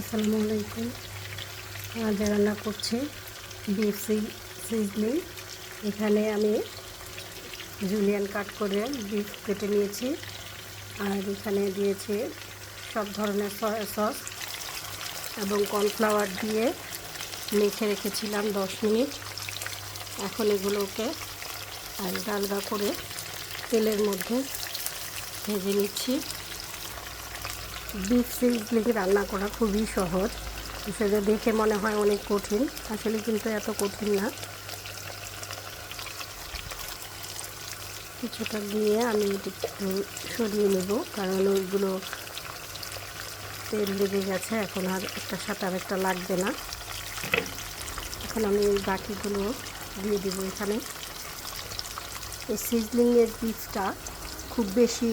আসসালামু আলাইকুম আজ রান্না করছি বিফ সিজলিং এখানে আমি জুলিয়ান কাট করে বিফ কেটে নিয়েছি। আর এখানে দিয়েছি সব ধরনের সস এবং কর্নফ্লাওয়ার দিয়ে মেখে রেখেছিলাম দশ মিনিট। এখন এগুলোকে আলগা আলগা করে তেলের মধ্যে ভেজে নিচ্ছি। বিফ সিজলিং রান্না করা খুবই সহজ। সেটা দেখে মনে হয় অনেক কঠিন। আসলে কিন্তু এত কঠিন না। কিছুটা দিয়ে আমি একটু সরিয়ে নেব, কারণ ওইগুলো তেল লেগে গেছে, এখন আর একটা সাথে আর একটা লাগবে না। এখন আমি ওই বাকিগুলো দিয়ে দেবো এখানে। এই সিজলিংয়ের বিফটা খুব বেশি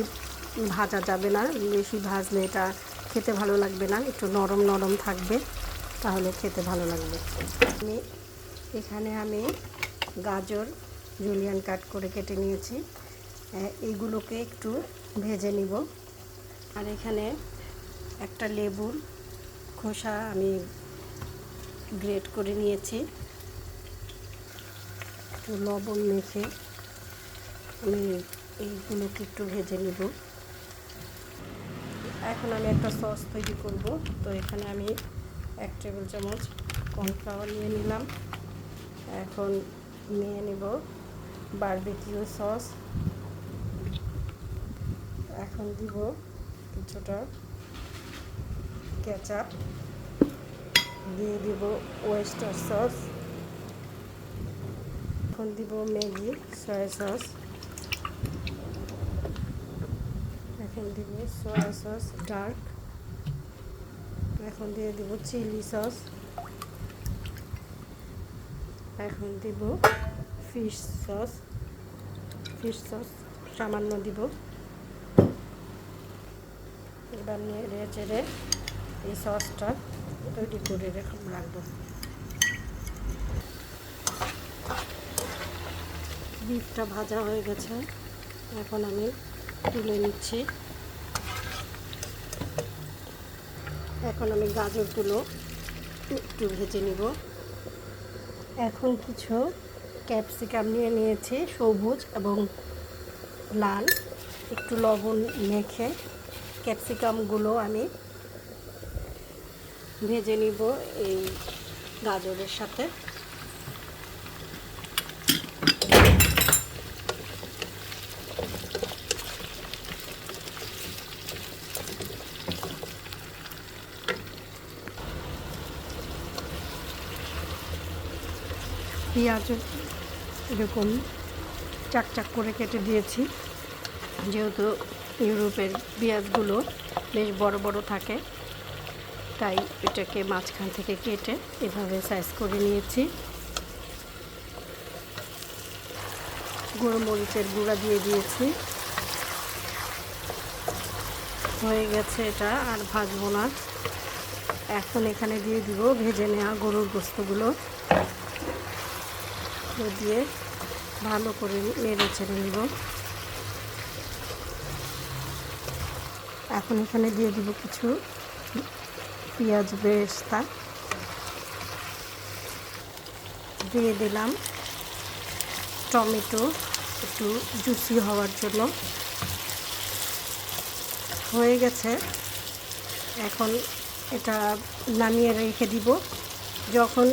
ভাজা যাবে না, বেশি ভাজলে এটা খেতে ভালো লাগবে না, একটু নরম নরম থাকবে, তাহলে খেতে ভালো লাগবে। আমি এখানে আমি গাজর জুলিয়ান কাট করে কেটে নিয়েছি। এইগুলোকে একটু ভেজে নিব। আর এখানে একটা লেবুর খোসা আমি গ্রেট করে নিয়েছি। একটু লবণ মেখে আমি এইগুলোকে একটু ভেজে নিব। এখন আমি একটা সস তৈরি করব। তো এখানে আমি এক টেবিল চামচ কর্নফ্লাওয়ার নিয়ে নিলাম। এখন নিয়ে নেব বারবিকিউ সস। এখন দিব কিছুটা কেচাপ। দিয়ে দিব ওয়েস্টার সস। এখন দিব ম্যাগি, সয়া সস। এখন দিব সয়া সস ডার্ক এখন দিয়ে দিব চিলি সস এখন দিব ফিশ সস ফিশ সস সামান্য দিব। এবার নেড়ে চেড়ে এই সসটা তৈরি করে রাখব। বিফটা ভাজা হয়ে গেছে। এখন আমি তুলে নিচ্ছি। এখন আমি গাজরগুলো একটু ভেজে নিব। এখন কিছু ক্যাপসিকাম নিয়ে নিয়েছি, সবুজ এবং লাল। একটু লবণ মেখে ক্যাপসিকামগুলো আমি ভেজে নিব এই গাজরের সাথে। পেঁয়াজ এরকম চাক চাক করে কেটে দিয়েছি। যেহেতু ইউরোপের পেঁয়াজগুলো বেশ বড় বড় থাকে, তাই এটাকে মাঝখান থেকে কেটে এভাবে সাইজ করে নিয়েছি। গোলমরিচের গুঁড়া দিয়ে দিয়েছি। হয়ে গেছে এটা, আর ভাজবো না। এখন এখানে দিয়ে দিব ভেজে নেওয়া গরুর গোস্তগুলো। দিয়ে ভালো করে নেড়ে ছেড়ে নিব। এখন এখানে দিয়ে দিব কিছু পেঁয়াজ বেরেস্তা। দিয়ে দিলাম টমেটো একটু জুসি হওয়ার জন্য। হয়ে গেছে। এখন এটা নামিয়ে রেখে দিব। যখন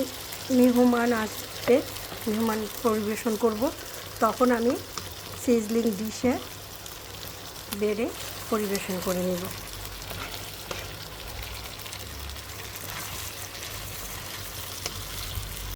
মেহমান আসবে মেহমান পরিবেশন করব। তখন আমি সিজলিং ডিশে বেড়ে পরিবেশন করে নেব।